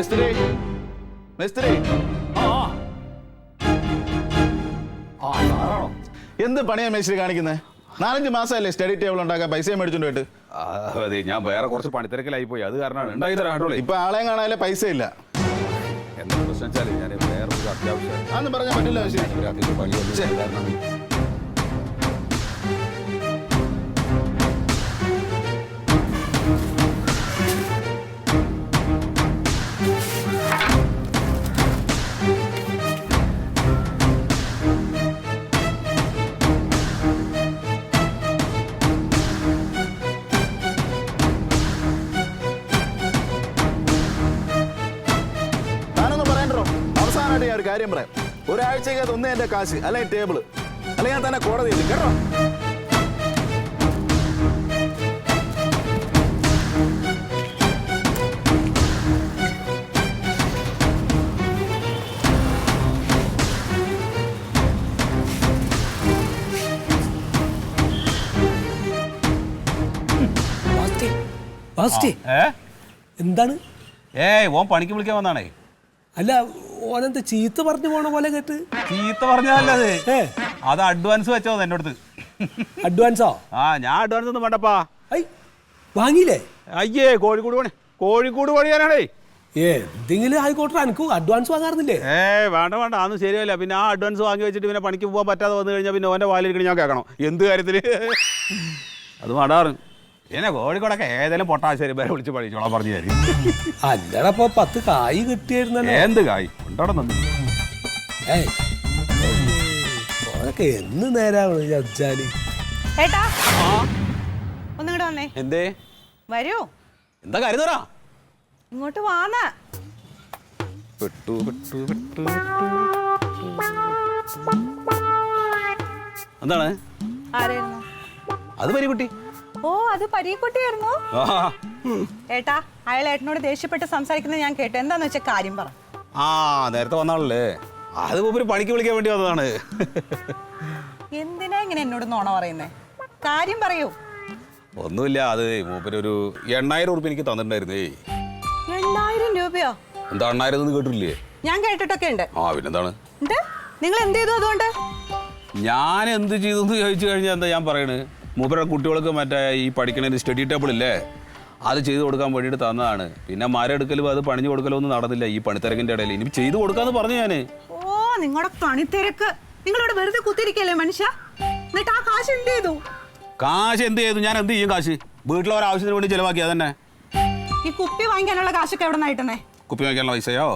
മേസ്ത്രി മേസ്ത്രി ആ. ആ സാറാണോ എന്ത് പണിയാ മേസ്ത്രി കാണിക്കുന്നത് നാലഞ്ച് മാസമല്ലേ സ്റ്റഡി ടേബിൾ ഉണ്ടാക്കാൻ പൈസ മേടിച്ചോണ്ട് പോയിട്ട്? അതെ ഞാൻ വേറെ കുറച്ച് പണിത്തിരക്കിലായി പോയി അത് കാരണമാണ്. ഉണ്ടായി തരാം കേട്ടോ ഇപ്പൊ ആളെയും കാണാനല്ലേ പൈസ ഇല്ല എന്താ പ്രശ്നം വെച്ചാൽ ഞാൻ വേറെ ഒരു അത്യാവശ്യം അന്ന് പറഞ്ഞാൽ പറ്റില്ല മേസ്ത്രി അവസാനമായിട്ട് ഞാൻ ഒരു കാര്യം പറയാം. ഒരാഴ്ചക്കകത്ത് ഒന്നേ എന്റെ കാശ് അല്ലെങ്കിൽ ടേബിൾ അല്ലെങ്കിൽ ഞാൻ തന്നെ കോടതിയിൽ കേട്ടോ? എന്താണ്? ഏയ് ഓൻ പണിക്ക് വിളിക്കാൻ വന്നാണേ. അല്ല ഓനെന്ത് ചീത്ത പറഞ്ഞു പോണ പോലെ കേട്ട്? ചീത്ത പറഞ്ഞതല്ലേ അത് അഡ്വാൻസ് വെച്ചോ എന്റെ അടുത്ത് അഡ്വാൻസോ ആ? ഞാൻ അഡ്വാൻസ് ഒന്നും വേണ്ടപ്പാ. ഐ വാങ്ങിയില്ലേ? അയ്യേ കോഴിക്കോട് പണി. കോഴിക്കോട് പണിയാനാണേ ഏ എന്തെങ്കിലും ആയിക്കോട്ടെ എനിക്ക് അഡ്വാൻസ് വാങ്ങാറുന്നില്ലേ? ഏ വേണ്ട വേണ്ട അതൊന്നും ശരിയല്ല. പിന്നെ ആ അഡ്വാൻസ് വാങ്ങി വെച്ചിട്ട് പിന്നെ പണിക്ക് പോകാൻ പറ്റാതെ വന്നു കഴിഞ്ഞാൽ പിന്നെ ഓന്റെ വാലിരിക്കണ ഞാൻ കേൾക്കണം. എന്ത് കാര്യത്തിൽ? അത് മടാറ് പിന്നെ കോഴിക്കോടൊക്കെ ഏതെങ്കിലും പൊട്ടാശ്ശേരി പേരെ വിളിച്ച് പഠിച്ചോളാം പറഞ്ഞു തരും. അല്ലടപ്പോ പത്ത് കായ് കിട്ടിയായിരുന്നല്ലോ എന്ത് കായ്? ഉണ്ടോടെ നന്ദി. ഏയ് ഓനൊക്കെ എന്ന് നേരാവണ് ചച്ചാൽ ഏട്ടാ ഒന്നിങ്ങോട്ട് വന്നേ. എന്തേ? വരൂ. എന്താ കാര്യം തരാ ഇങ്ങോട്ട് വാന്ന. പെട്ടു പെട്ടു പെട്ടു എന്താണ്? ആരായിരുന്നു? അത് പരികുട്ടി ഓ അത് പരീക്കുട്ടിയായിരുന്നു. ഏട്ടാ അയാൾ ഏട്ടനോട് ദേഷ്യപ്പെട്ട് സംസാരിക്കുന്നത് ഞാൻ കേട്ടു. എന്താന്ന് വെച്ചാൽ കാര്യം പറ. ആ നേരത്തെ വന്നാളല്ലേ? അത് ഒരു പണിക്ക് വിളിക്കാൻ വേണ്ടി വന്നതാണ്. എന്തിനാ ഇങ്ങനെ എന്നോട് നോണ പറയുന്നേ? കാര്യം പറയൂ. ഒന്നുമില്ല അത് മൂപ്പര് ഒരു എണ്ണായിരം ഉറുപ്പ് എനിക്ക് തന്നിട്ടുണ്ടായിരുന്നേ. എണ്ണായിരം രൂപയോ? എന്താ എണ്ണായിരം എന്ന് കേട്ടില്ലേ ഞാൻ കേട്ടിട്ടൊക്കെ ഉണ്ട്. ആ പിന്നെന്താണ്? എന്ത് നിങ്ങൾ എന്ത് ചെയ്തു അതുകൊണ്ട്? ഞാൻ എന്ത് ചെയ്തു എന്ന് ചോദിച്ചു കഴിഞ്ഞാൽ എന്താ ഞാൻ പറയണ്? മൂപ്പരുടെ കുട്ടികൾക്ക് മറ്റേ ഈ പഠിക്കണ സ്റ്റഡി ടേബിൾ ഇല്ലേ? അത് ചെയ്തു കൊടുക്കാൻ വേണ്ടിയിട്ട് തന്നതാണ്. പിന്നെ മരം എടുക്കലും അത് പണിഞ്ഞു കൊടുക്കലോ ഒന്നും നടന്നില്ല ഈ പണിത്തിരക്കിന്റെ ഇടയിൽ. ഇനി ചെയ്തു കൊടുക്കാന്ന് പറഞ്ഞു ഞാൻ ഓ നിങ്ങളുടെ പണിത്തിരക്ക്. നിങ്ങളിവിടെ വെറുതെ കുത്തിരിക്കല്ലേ മനുഷ്യ? എന്നിട്ട് ആ കാശ് എന്ത് ചെയ്തു? കാശ് എന്ത് ചെയ്തു? ഞാൻ എന്ത് ചെയ്യും കാശ്? വീട്ടിലെ ഒരാവശ്യത്തിന് വേണ്ടി ചിലവാക്കിയാ തന്നെ ഈ കുപ്പി വാങ്ങിക്കാനുള്ള കാശൊക്കെ എവിടെ നിന്നായിട്ടെന്നേ കുപ്പി വാങ്ങിക്കാനുള്ള പൈസയോ?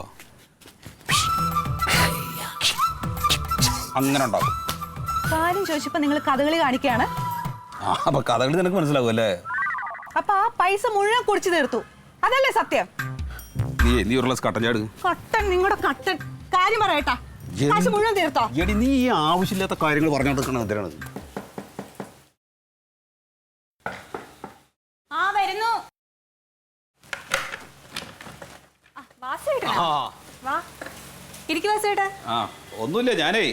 അങ്ങനെ ഉണ്ടാവും കാര്യം ചോദിച്ചപ്പോ നിങ്ങൾ കഥകളി കാണിക്കുകയാണ്. അപ്പൊ കഥകളി നിനക്ക് മനസ്സിലാവും അല്ലേ? അപ്പൊ ആ പൈസ മുഴുവൻ കുടിച്ചു തീർത്തു അതല്ലേ സത്യം? നീ നീ ഒരു ഗ്ലാസ് കട്ടൻ ചാട് കട്ടൻ നിങ്ങളുടെ കട്ടൻ. കാര്യം പറയട്ടാ? കാശ് മുഴുവൻ തീർത്തോ? എടി നീ ഈ ആവശ്യമില്ലാത്ത കാര്യങ്ങൾ പറഞ്ഞോണ്ടിരിക്കണം എന്തിനാണ്? ആ വരുന്നു. ആ, വാസുവേട്ടനാ? വാ. ഇരിക്കു വാസുവേട്ടാ ആ ഒന്നുമില്ല ഞാനേ.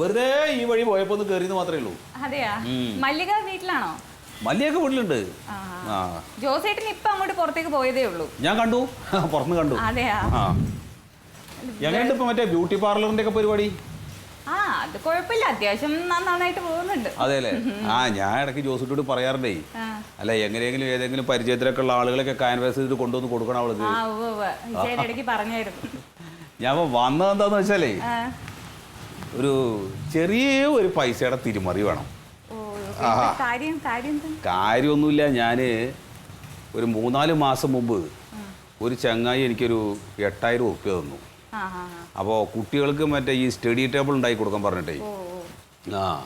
വെറുതെ ഈ വഴി പോയപ്പോ ഒന്ന് കയറിയെന്ന് മാത്രമേ ഉള്ളൂ. അതെയാ? മല്ലിക വീട്ടിലാണോ? മല്ലിയൊക്കെ വീട്ടിലുണ്ട്. ജോസേട്ടൻ ഇപ്പൊ അങ്ങോട്ട് പുറത്തേക്ക് പോയതേ ഉള്ളൂ. ഞാൻ കണ്ടു. പുറത്ത് കണ്ടു. അതെയാ? എങ്ങനെയുണ്ട് ഇപ്പൊ മറ്റേ ബ്യൂട്ടി പാർലറിന്റെ ഒക്കെ പരിപാടി? ആ അത് കുഴപ്പമില്ല. അത്യാവശ്യം നന്നായിട്ട് പോകുന്നുണ്ട്. അതെ അല്ലേ ആ ഞാൻ ഇടയ്ക്ക് ജോസിട്ടോട് പറയാറുണ്ടേ. അല്ല എങ്ങനെയെങ്കിലും ഏതെങ്കിലും പരിചയത്തിലൊക്കെ ഉള്ള ആളുകളൊക്കെ കാൻവാസ് ചെയ്ത് കൊണ്ടുവന്ന് കൊടുക്കണം അവൾക്ക് ഞാൻ വന്നതെന്താന്ന് വെച്ചാലേ. ഒരു ചെറിയ ഒരു പൈസയുടെ തിരിമറി വേണം. കാര്യമൊന്നുമില്ല. ഞാൻ ഒരു മൂന്നാൽ മാസം മുമ്പ് ഒരു ചങ്ങായി എനിക്കൊരു എട്ടായിരം ഉറുപ്പ്യ തന്നു. അപ്പോൾ കുട്ടികൾക്ക് മറ്റേ ഈ സ്റ്റഡി ടേബിൾ ഉണ്ടാക്കി കൊടുക്കാൻ പറഞ്ഞിട്ടേ. ആ.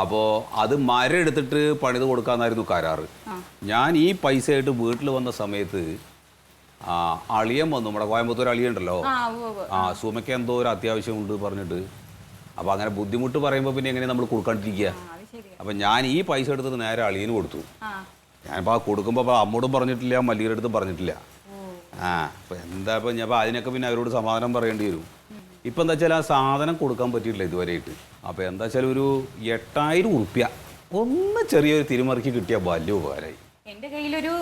അപ്പോൾ അത് മരം എടുത്തിട്ട് പണിത് കൊടുക്കാന്നായിരുന്നു കരാറ്. ഞാൻ ഈ പൈസയായിട്ട് വീട്ടിൽ വന്ന സമയത്ത് ആ അളിയൻ വന്നു. നമ്മുടെ കോയമ്പത്തൂർ അളിയുണ്ടല്ലോ. ആ സുമയ്ക്ക് എന്തോ ഒരു അത്യാവശ്യമുണ്ട് പറഞ്ഞിട്ട് അപ്പോൾ അങ്ങനെ ബുദ്ധിമുട്ട് പറയുമ്പോൾ പിന്നെ എങ്ങനെ നമ്മൾ കൊടുക്കാണ്ടിരിക്കുക? അപ്പം ഞാൻ ഈ പൈസ എടുത്തത് നേരെ അളിയന് കൊടുത്തു. ഞാനിപ്പോൾ ആ കൊടുക്കുമ്പോൾ അപ്പോൾ അമ്മോടും പറഞ്ഞിട്ടില്ല മല്ലിയുടെ അടുത്തും പറഞ്ഞിട്ടില്ല. ആ അപ്പോൾ എന്താ ഇപ്പം ഞാൻ അപ്പോൾ അതിനൊക്കെ പിന്നെ അവരോട് സമാധാനം പറയേണ്ടി വരും. ഇപ്പം എന്താ വെച്ചാൽ ആ സാധനം കൊടുക്കാൻ പറ്റിയിട്ടില്ല ഇതുവരെയായിട്ട്. അപ്പോൾ എന്താ വെച്ചാൽ ഒരു എട്ടായിരം ഉറുപ്യ ഒന്ന് ചെറിയൊരു തിരുമറിക്ക് കിട്ടിയ വലിയ ഉപകാരമായി എന്റെ കയ്യിലൊരു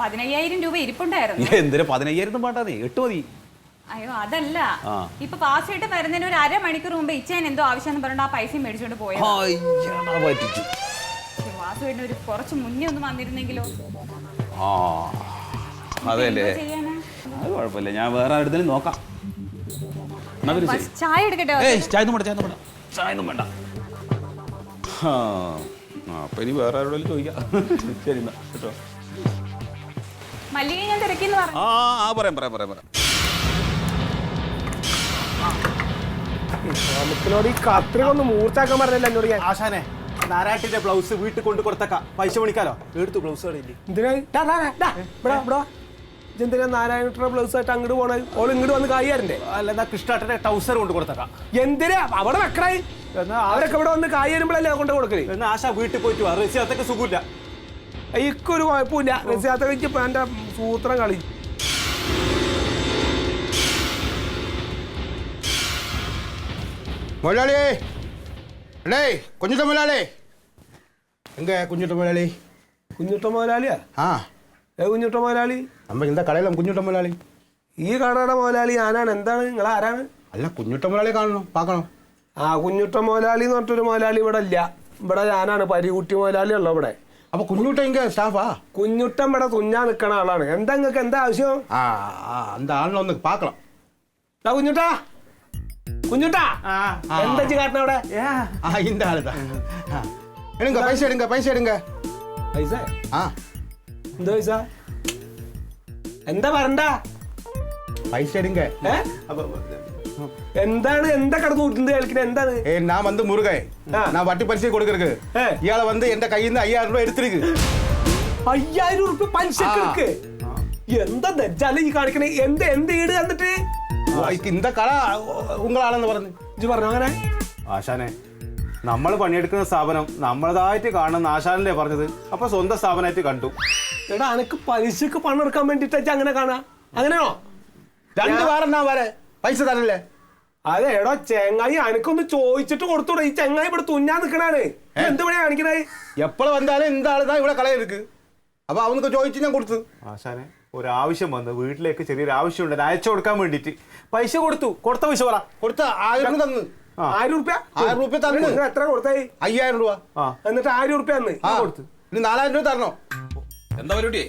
പതിനയ്യായിരം രൂപ ഇരിപ്പുണ്ടായിരുന്നു. എന്തിനാ പതിനയ്യായിരം പാട്ടാ നീ എട്ട് മതി. അയ്യോ അതല്ല. ഇപ്പൊ പാസ് ആയിട്ട് വരുന്നതിന് ഒരു അരമണിക്കൂർ മുമ്പ് ഇച്ചാൻ എന്തോ ആവശ്യം പറഞ്ഞിട്ട് ആ പൈസ മേടിച്ചോണ്ട് പോയത് പറ്റിച്ചു പാസ്വേഡിന് ഒരു കുറച്ച് മുന്നേ ഒന്ന് വന്നിരുന്നെങ്കിലോ? അതെല്ലേ? അത് കുഴപ്പമില്ല. ഞാൻ വേറെ അടുത്തേലും നോക്കാം. ചായ എടുക്കട്ടെ? ചായ വേണ്ട ചായ വേണ്ട. ചായ വേണ്ട. അപ്പൊ ഇനി വേറെ ആരോടും ചോദിക്കാം. ശരി കേട്ടോ. മല്ലിക ഞാൻ തിരക്കിന്ന് പറഞ്ഞു. ആ പറയാം പറയാം പറയാം പറയാം. നമുക്കിനോട് ഈ കത്രിക ഒന്ന് മൂർച്ചാക്കാൻ പറഞ്ഞില്ല എന്നോട് ഞാൻ. ആശാനെ നാരായട്ടിന്റെ ബ്ലൗസ് വീട്ടിൽ കൊണ്ട് കൊടുത്തക്ക. പൈസ മേടിക്കാലോ? എടുത്തു ബ്ലൗസ് കളിയില്ലേ എന്തിനാ. ഇതെന്തിനാ നാരായണ ബ്ലൗസ് ആയിട്ട് അങ്ങോട്ട് പോണത് ഓൾ ഇങ്ങോട്ട് വന്ന് കായ്യാരണ്ടേ അല്ല എന്നാ കൃഷ്ണാട്ടന്റെ ടൗസർ കൊണ്ട് കൊടുത്തക്ക. എന്തിനാ? അവിടെ വെക്കണേ. എന്നാ അവരൊക്കെ ഇവിടെ വന്ന് കായി വരുമ്പോഴല്ലേ കൊണ്ട് കൊടുക്കൽ? എന്നാ ആശാ വീട്ടിൽ പോയിട്ട് വാ. റസിയാത്തൊക്കെ സുഖമില്ല. ഇക്കൊരു കുഴപ്പമില്ല. റസിയാത്തൊക്കെ കഴിച്ച് എന്റെ സൂത്രം കളി. മുതലാളി. അല്ലേ കുഞ്ഞുട്ട മുതലാളി. എങ്ക കുഞ്ഞുട്ട മുതലാളി? കുഞ്ഞുട്ട മുതലാളിയാ? ആ. ഏ കുഞ്ഞുട്ട മുതലാളി? നമ്മ എന്താ കടയിലും കുഞ്ഞുട്ട മുതലാളി? ഈ കടയുടെ മുതലാളി ഞാനാണ്. എന്താണ്? നിങ്ങൾ ആരാണ്? അല്ല കുഞ്ഞുട്ട മുതലാളി കാണണം പാക്കണം. ആ കുഞ്ഞുട്ട മുതലാളി എന്ന് പറഞ്ഞിട്ടൊരു മുതലാളി ഇവിടെ ഇല്ല. ഇവിടെ ഞാനാണ് പരികുട്ടി മുതലാളി ഉള്ളു ഇവിടെ. അപ്പൊ കുഞ്ഞുട്ട എങ്ക സ്റ്റാഫാ? കുഞ്ഞുട്ടൻ ഇവിടെ തുഞ്ഞാ നിൽക്കണ ആളാണ്. എന്താ നിങ്ങൾക്ക് എന്താ ആവശ്യം? ആ എന്താ ആണല്ലോ ഒന്ന് പാക്കണം. കുഞ്ഞുട്ടാ. കുഞ്ഞുട്ടാ എന്താ ഇജ്ജ് കാട്ടണ അവിടെ ஆ இந்த ஆளு தான் ஆ. எடுங்க பைசா எடுங்க பைசா எடுங்க പൈസ ஆ എന്താ പൈസ എന്താ പറണ്ട பைசா எடுங்க ഏ എന്താണ് എന്താ കടന്നു കൂട്ടുന്നത് കേൾക്കുന്നത് എന്താണ് ஏ நான் வந்து முருகன் ஆ. நான் வட்டி பரிசை கொடுக்கறதுக்கு ஆ. இயாளை வந்து எந்த கையில் இருந்து ஐயாயிரம் ரூபாய் எடுத்திருக்கு അയ്യായിരം ഉറുപ്പ്യ പലിശക്ക് എടുക്ക് എന്താ ദജ്ജാല ഈ കാണിക്കണേ എന്ത് എന്ത് ഈട് എന്നിട്ട് ഇന്ത കട ഉങ്ങളാണെന്ന് പറഞ്ഞു. ഇജ് പറഞ്ഞു അങ്ങനെ? ആശാനെ നമ്മൾ പണിയെടുക്കുന്ന സ്ഥാപനം നമ്മളതായിട്ട് കാണുന്ന ആശാനല്ലേ പറഞ്ഞത്. അപ്പൊ സ്വന്തം സ്ഥാപനമായിട്ട് കണ്ടു. എടാ അനക്ക് പലിശക്ക് പണം എടുക്കാൻ വേണ്ടിട്ട് അങ്ങനെ കാണാ. അങ്ങനെയോ? രണ്ട് വേറെന്നാ വരെ. പൈസ തരല്ലേ? അതെ എടോ ചെങ്ങായി അനക്കൊന്ന് ചോദിച്ചിട്ട് കൊടുത്തൂടെ. ഈ ചെങ്ങായി ഇവിടെ തുന്നാൻ നിക്കണാണ്. എന്ത് പണിയാ കാണിക്കണേ? എപ്പോഴും വന്നാലും എന്താളിതാ ഇവിടെ കളയെടുക്ക്? അപ്പൊ അവനൊക്കെ ചോദിച്ചു ഞാൻ കൊടുത്തു. ആശാനെ ഒരാവശ്യം വന്ന് വീട്ടിലേക്ക് ചെറിയൊരു ആവശ്യം ഉണ്ട് അയച്ചു കൊടുക്കാൻ വേണ്ടിയിട്ട് പൈസ കൊടുത്തു കൊടുത്ത പൈസ പറ കൊടുത്ത ആയിരം തന്നു ആ. ആയിരം ഉറുപ്പ്യ ആയിരം ഉറുപ്പ്യ തന്നു. നിങ്ങൾ എത്ര കൊടുത്തേ അയ്യായിരം രൂപ ആ എന്നിട്ട് ആയിരം ഉറുപ്പ്യ തന്ന് ആ കൊടുത്തു ഇനി നാലായിരം രൂപ തരണോ എന്താ പരിപാടി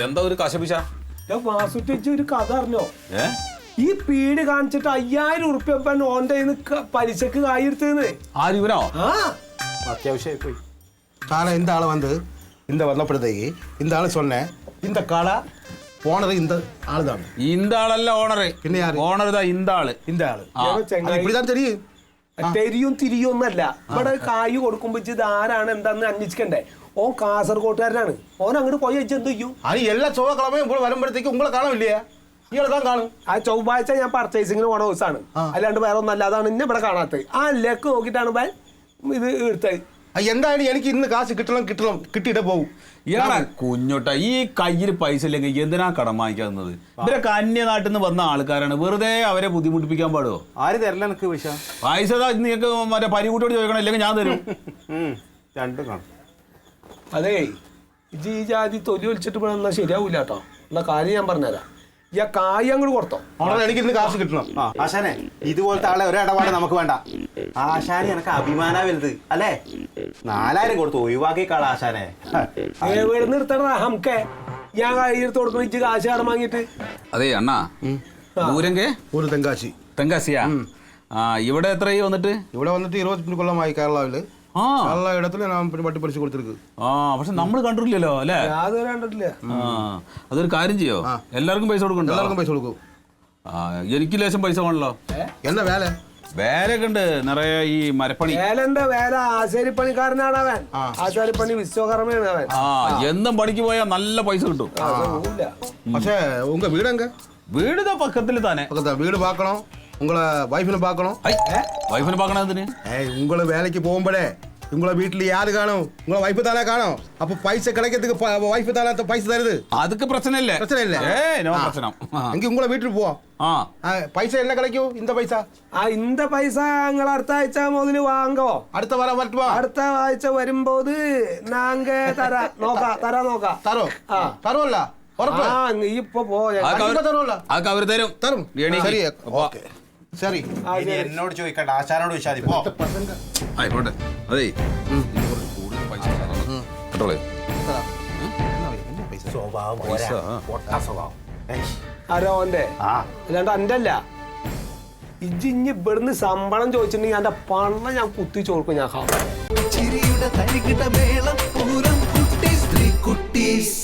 എന്താ ഒരു കശപിശ വാസുറ്റി ഒരു കഥ അറിഞ്ഞോ ഏ ഈ പീട് കാണിച്ചിട്ട് അയ്യായിരം ഉറുപ്പ്യ ഇപ്പൊ ഓന്റെ കയ്യിന്ന് ക- പലിശക്ക് കായ് എടുത്തത് ആര് ഇവനോ ആ അത്യാവശ്യമായി പോയി காலை இந்த ஆளை வந்து இந்த வந்தப்படுதைக்கு இந்த ஆளு சொன்னேன் இந்த காலை ഓണർ ഇന്ത ആളുതാണ്. ഇന്താളല്ല ഓണറ്. പിന്നെ ആര്? ഓണർ ഇതാ ഇന്താൾ. ഇന്ത ആൾ ആ. അത് ചെങ്ങായി ഇപ്പിടിതാണ് തെരിയും തിരിയും ഒന്നല്ല. ഇവിടെ കായ് കൊടുക്കുമ്പോ ഇത് ആരാണ് എന്താന്ന് അന്വേഷിക്കണ്ടേ? ഓൻ കാസർഗോട്ടുകാരനാണ് ഓൻ അങ്ങോട്ട് പോയി വെച്ച് എന്ത് ചെയ്യും? അത് എല്ലാ ചൊവ്വക്കളമയും ഇപ്പോൾ വരുമ്പോഴത്തേക്ക് ഉങ്ങളെ കാണില്ലേ ഇയാൾ കാണും. ആ ചൊവ്വാഴ്ച ഞാൻ പർച്ചേസിംഗിന് പോണ ദിവസമാണ് അല്ലാണ്ട് വേറെ ഒന്നല്ല അതാണ് ഇന്നെ ഇവിടെ കാണാത്തത്. ആ ലേക്ക് നോക്കിയിട്ടാണ് ബാൻ ഇത് എടുത്തത്. അത് എന്തായാലും എനിക്ക് ഇന്ന് കാശ് കിട്ടണം കിട്ടണം കിട്ടിയിട്ടേ പോകും ഇയാളെ കുഞ്ഞോട്ട ഈ കയ്യിൽ പൈസ ഇല്ലെങ്കിൽ എന്തിനാ കടം വാങ്ങിക്കുന്നത് ഇവരൊക്കെ അന്യനാട്ടിൽ നിന്ന് വന്ന ആൾക്കാരാണ്. വെറുതെ അവരെ ബുദ്ധിമുട്ടിപ്പിക്കാൻ പാടുമോ ആര് തരല എനിക്ക് പൈസ? പൈസ നിങ്ങൾക്ക് മറ്റേ പരികൂട്ടിയോട് ചോദിക്കണം ഇല്ലെങ്കിൽ ഞാൻ തരും. രണ്ടും കാണും. അതേ ഇത് ഈ ജാതി തൊലി ഒലിച്ചിട്ട് പോണെന്നാ ശരിയാവൂല കേട്ടോ. എന്നാ കാര്യം ഞാൻ പറഞ്ഞുതരാം. ഈ ആ കായ് അങ്ങോട്ട് കൊടുത്തോ. എനിക്ക് ഇന്ന് കാശ് കിട്ടണം. ആശാനെ ഇതുപോലത്തെ ആളെ ഒരു ഇടപാട് നമുക്ക് വേണ്ട. ആശാനെ എനക്ക് അഭിമാന വലുത്. അല്ലേ? നാലായിരം കൊടുത്തു ഒഴിവാക്കിക്കാള ആശാനെ. എവിടെ നിർത്തണ ഹംക്കെ. ഞാൻ കയ്യെടുത്ത് കൊടുക്കണം ഇജ്ജ് കാശ് കടം വാങ്ങിയിട്ട്. അതെ അണ്ണാ. ഊരങ്കെ? ഒരു തെങ്കാശി. തെങ്കാശിയാ? ഇവിടെ എത്രയായി വന്നിട്ട്? ഇവിടെ വന്നിട്ട് ഇരുപത്തിരണ്ട് കൊല്ലമായി കേരളാവിൽ. നല്ല ഇടത്തിൽ ഞാൻ വട്ടി പഠിച്ചു കൊടുത്തിരിക്ക്. ആ പക്ഷെ നമ്മൾ കണ്ടിട്ടില്ലല്ലോ അല്ലേ? യാതൊരു കണ്ടിട്ടില്ല. ആ അതൊരു കാര്യം ചെയ്യോ? എല്ലാവർക്കും പൈസ കൊടുക്കണ്ടോ? എല്ലാവർക്കും പൈസ കൊടുക്കും. എനിക്ക് ലേശം പൈസ വേണല്ലോ. എന്നാ വേല? വേലയൊക്കെ ഉണ്ട് നിറയെ ഈ മരപ്പണി. വേലണ്ട് വേല ആശാരിപ്പണിക്കാരനാണ് അവൻ. ആശാരിപ്പണി വിശ്വകർമ്മയാണ് അവൻ. ആ എന്നും പണിക്ക് പോയാൽ നല്ല പൈസ കിട്ടും. പക്ഷേ ഉങ്ക വീടെങ്ക? വീട് പക്കത്തിൽ തന്നെ വീട് പാക്കണോ? உங்களை வைஃபினை பார்க்கணும் வைஃபினை பார்க்கணும் அதுன்னு ஏய் உங்களை வேலைக்கு போகும்போதே உங்களை வீட்டுல யாரு காணும் உங்களை வைஃப் தானே காணும் அப்ப பைசா கிடைக்கிறதுக்கு வைப்பு தானே பைசா தருது அதுக்கு பிரச்சனை இல்ல பிரச்சனை இல்ல பிரச்சனை அங்க உங்களை வீட்டுக்கு போ പൈസ എന്നെ കളിക്കൂ ഇന്ത പൈസ ആ ഇന്ത പൈസ നിങ്ങൾ അടുത്ത ആഴ്ച മുതൽ அடுத்த അടുത്ത വര വരട്ടുവാ അടുത്ത ആഴ്ച വരുമ്പോ നാങ്ക തരാ നോക്കാ തരാ നോക്കാ തരോ തരുമല്ല ഉറപ്പാ നീ ഇപ്പൊ പോയാ തരും തരും തരും ശരി ഓക്കെ ശരി ഇനി എന്നോട് ചോദിക്കണ്ട ആശാനോട് ചോദിച്ചാൽ മതി പോ. ആയിക്കോട്ടെ. അതേ. കുറച്ച് കൂടുതൽ പൈസ തരണം. കേട്ടോളേ സ്വഭാവം പൈസ, പോരാ. ആ. പൊട്ട സ്വഭാവം. ഏയ്. ആരോ ഓന്റെ ആ. അല്ലാണ്ട് അന്റെ അല്ല ഇജ്ജ് ഇഞ്ഞ് ഇവിടുന്ന് ശമ്പളം ചോദിച്ചിട്ടുണ്ടെങ്കിൽ എന്റെ പണം ഞാൻ കുത്തി ചോർക്കും ഞാൻ കാണാം ചിരിയുടെ തരികിട മേളം പൂരം കുട്ടീസ് ത്രീ കുട്ടീസ്.